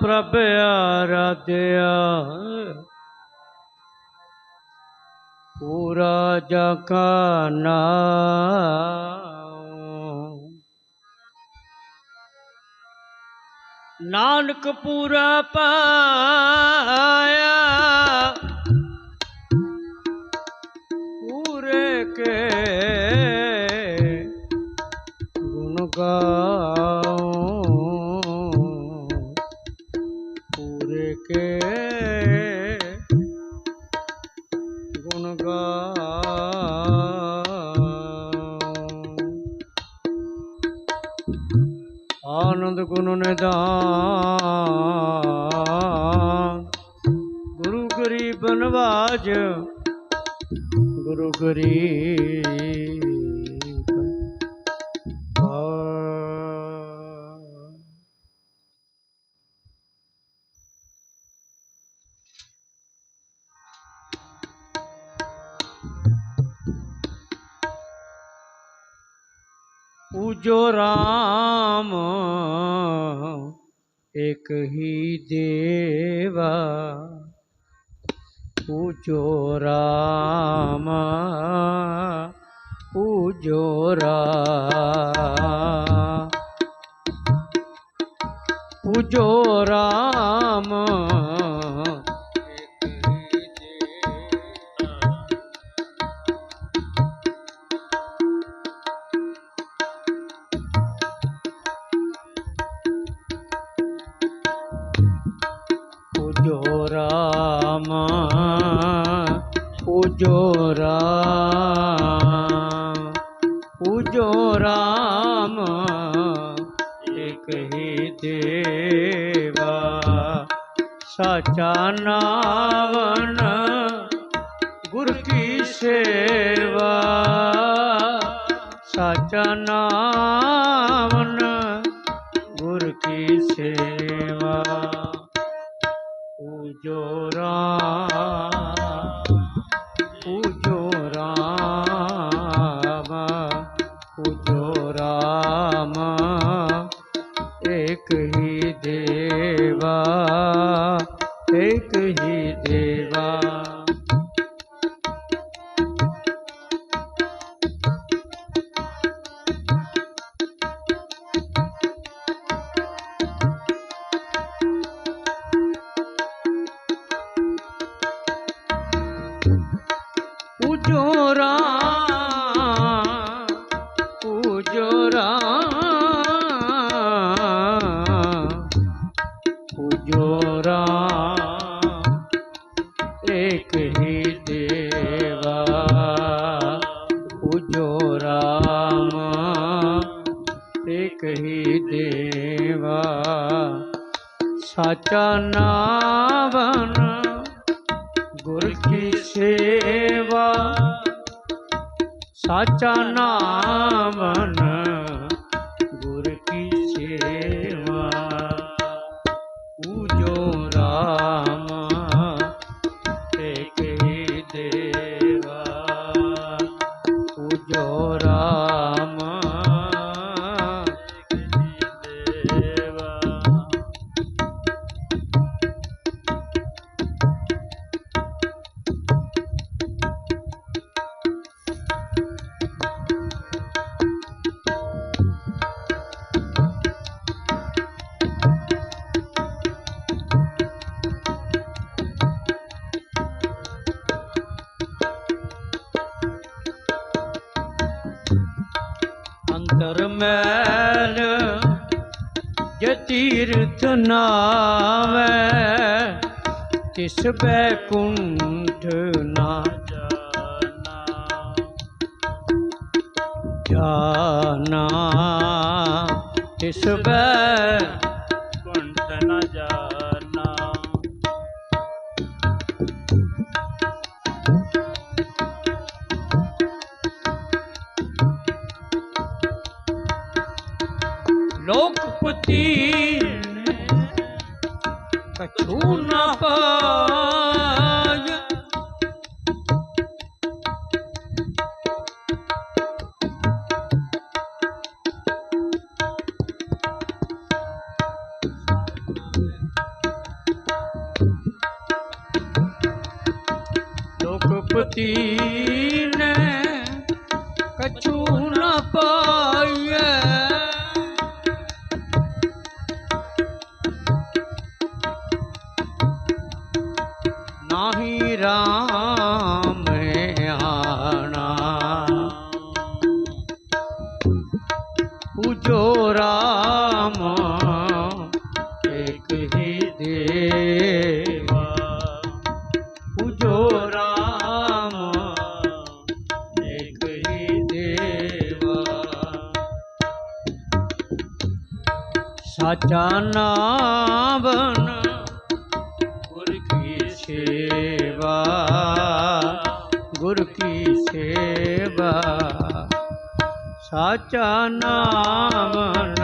ਪ੍ਰਭ ਆਰਾਧਿਆ। ਪੂਰਾ ਜਕਾ ਨਾਮ ਨਾਨਕ ਪੂਰਾ ਪਾਇਆ। ਪੂਰੇ ਕੇ ਗੁਣ ਗਾਓ ਪੂਜੋ ਰਾਮ ਇੱਕ ਹੀ ਦੇਵਾ ਪੂਜੋ ਰਾਮ ਪੂਜੋ ਰਾਮ ਪੂਜੋ ਰਾਮ ਪੂਜੋ ਰਾਮ ਪੂਜੋ ਰਾਮ ਪੂਜੋ ਰਾਮ, ਇੱਕ ਹੀ ਦੇਵਾ, ਸਾਚਾ ਨਾਵਨ, ਗੁਰ ਕੀ ਸੇਵਾ, ਸਾਚਾ ਨਾਵਨ, ਗੁਰ ਕੀ ਸੇਵਾ। ਪੂਜੋ ਰਾਮ ਕਹੀ ਦੇਵਾ ਸਾਚਾ ਨਾਵਨ ਗੁਰ ਕੀ ਸੇਵਾ। ਸਾਚਾ ਨਾਮਨ ਤੀਰਥ ਨਾਵੈ ਤਿਸ ਬੈਕੁੰਠ ਨਾ ਜਾਣਾ। ਤਿਸ ਬੈ ਕੁੰਠ ਨਾ ਜਾਣਾ। ती ਸਾਚਾ ਨਾਮਨ ਗੁਰ ਕੀ ਸੇਵਾ ਗੁਰ ਕੀ ਸੇਵਾ ਸਾਚਾ ਨਾਮਨ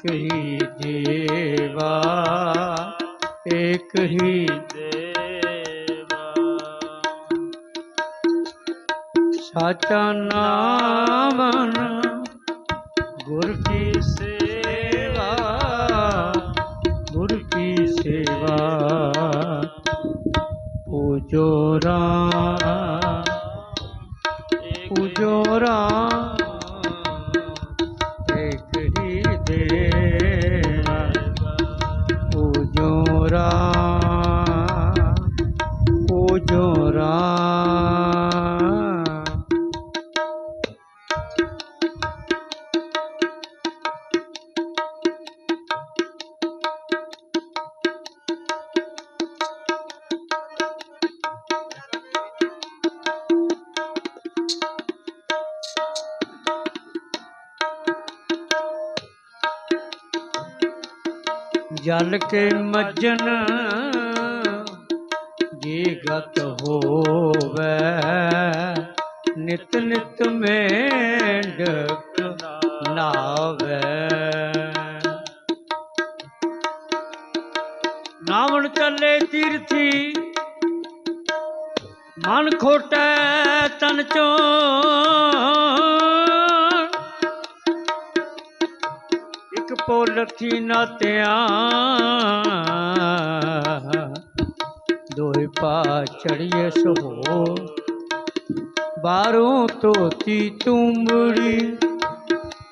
ਇੱਕ ਹੀ ਦੇਵਾ ਇੱਕ ਹੀ ਦੇਵਾ। ਸਾਚਾ ਨਾਮਨ ਗੁਰ ਕੀ ਸੇਵਾ, ਗੁਰ ਕੀ ਸੇਵਾ। ਪੂਜੋ ਰਾਮ ਪੂਜੋ ਰਾਮ। ਜਲ ਕੇ ਮਜਨ ਜੀ ਗਤ ਹੋਵੇ। ਨਿਤ ਨਿਤ ਮੇਂਢਕ ਨਾਵੇ। ਨਾਵਣ ਚੱਲੇ ਤੀਰਥੀ, ਮਨ ਖੋਟੈ ਤਨ ਚੋਂ। ਇੱਕ ਪੋਲਥੀ ਨਾਤਿਆਂ। ਦੋਏ ਪਾ ਚੜੀਏ ਸੋ ਬਾਹਰੋਂ ਤੋਤੀ ਤੁੰਬੜੀ,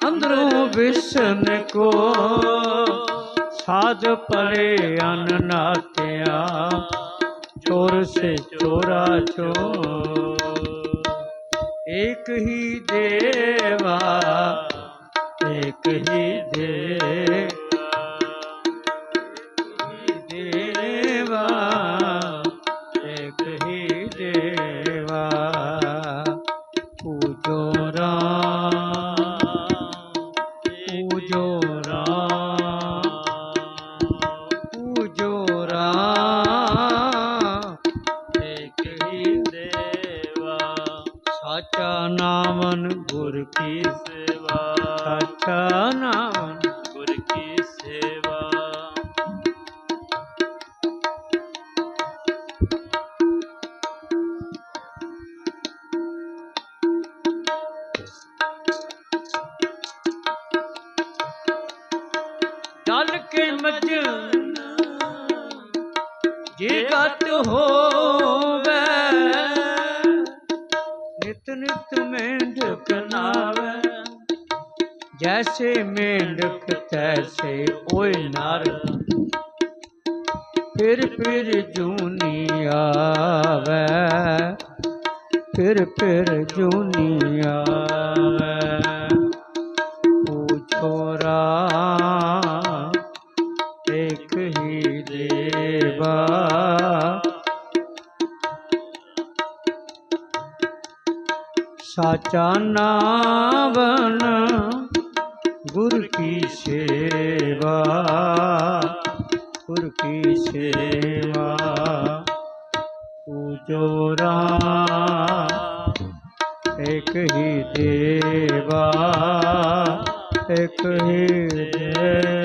ਅੰਦਰੋਂ ਵਿਸ਼ਨ ਕੋ। ਸਾਧ ਪਰੇ ਅਨ ਨਾਤਿਆਂ, ਚੋਰ ਸੇ ਚੋਰਾ ਚੋਰ ਇੱਕ ਹੀ ਦੇਵਾ ਕਹੀ ਦੇ ਹੋਵੇ। ਨਿਤ ਨਿਤ ਮੇਂਢਕ ਨਾਵੇ। ਜੈਸੇ ਮੇਂਢਕ ਤੈਸੇ ਓਏ ਨਰ। ਫਿਰ ਫਿਰ ਜੂਨੀ ਆਵੇ। ਫਿਰ ਫਿਰ ਜੂਨੀ ਆਵੇ। ਸਾਚਾ ਨਾਵਨ, ਗੁਰ ਕੀ ਸੇਵਾ, ਗੁਰ ਕੀ ਸੇਵਾ, ਪੂਜੋ ਰਾਮ, ਇੱਕ ਹੀ ਦੇਵਾ, ਇੱਕ ਹੀ ਦੇਵਾ।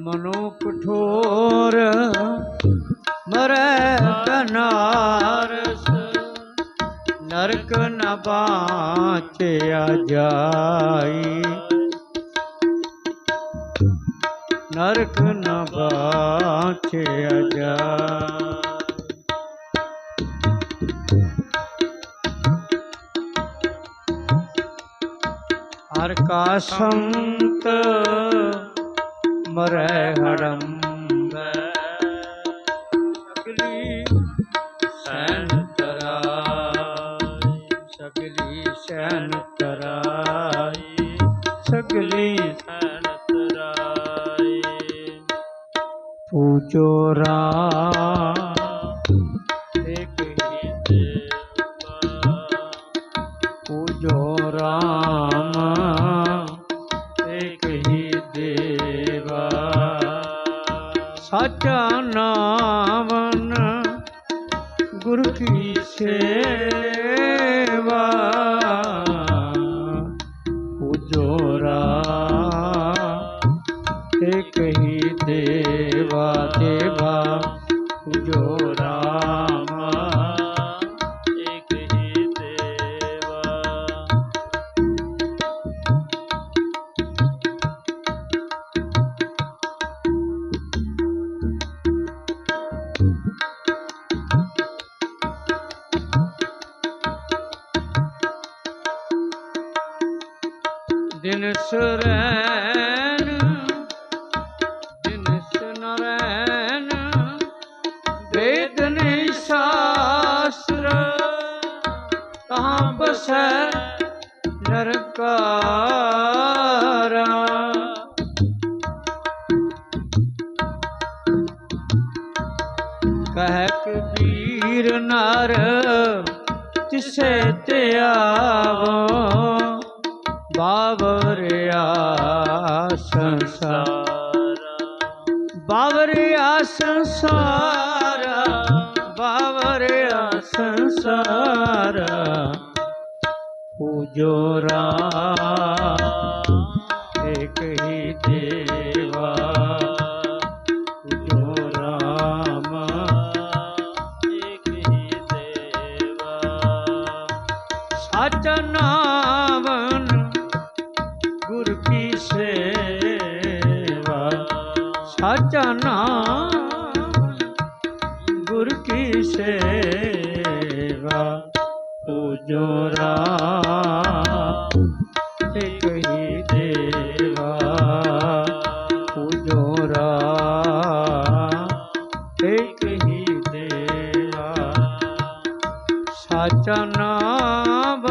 ਮਨੋ ਕਠੋਰ ਮਰੈ ਕਨਾਰਸ ਨਰਕ ਨ ਬਾਚਿਆ ਜਾਈ। ਨਰਕ ਨ ਬਾਚਿਆ ਜਾਈ। ਹਰ ਕਾ ਸੰਤ ਮਰੈ ਹੜੰਬੈ ਸਗਲੀ ਸੈਨ ਤਰਾਈ। ਸਗਲੀ ਸੈਨ ਤਰਾਈ। ਸਗਲੀ ਪੂਜੋ ਰਾਮ ਬਸੈ ਨਰਕਾਰਾ। ਕਹਿ ਕਬੀਰ ਨਰ ਤਿਸੇ ਤੇ ਆਵੋ ਬਾਵਰਿਆ ਸੰਸਾਰ ਬਾਵਰਿਆ ਸੰਸਾਰ ਬਾਵਰਿਆ ਸੰਸਾਰ ਪੂਜੋ ਰਾਮ ਇੱਕ ਹੀ ਦੇਵਾ ਪੂਜੋ ਰਾਮ ਇੱਕ ਹੀ ਦੇਵਾ। ਸਚ ਨਾਮਨ ਗੁਰ ਕੀ ਸੇਵਾ? ਸਚ ਨਾਮ ਗੁਰ ਕੀ ਸੇਵਾ? ਪੂਜੋ ਰਾਮ ਇੱਕ ਹੀ ਦੇਵਾ ਪੂਜੋ ਰਾਮ ਇੱਕ ਹੀ ਦੇਵਾ। ਸਾਚਾ ਨਾਮ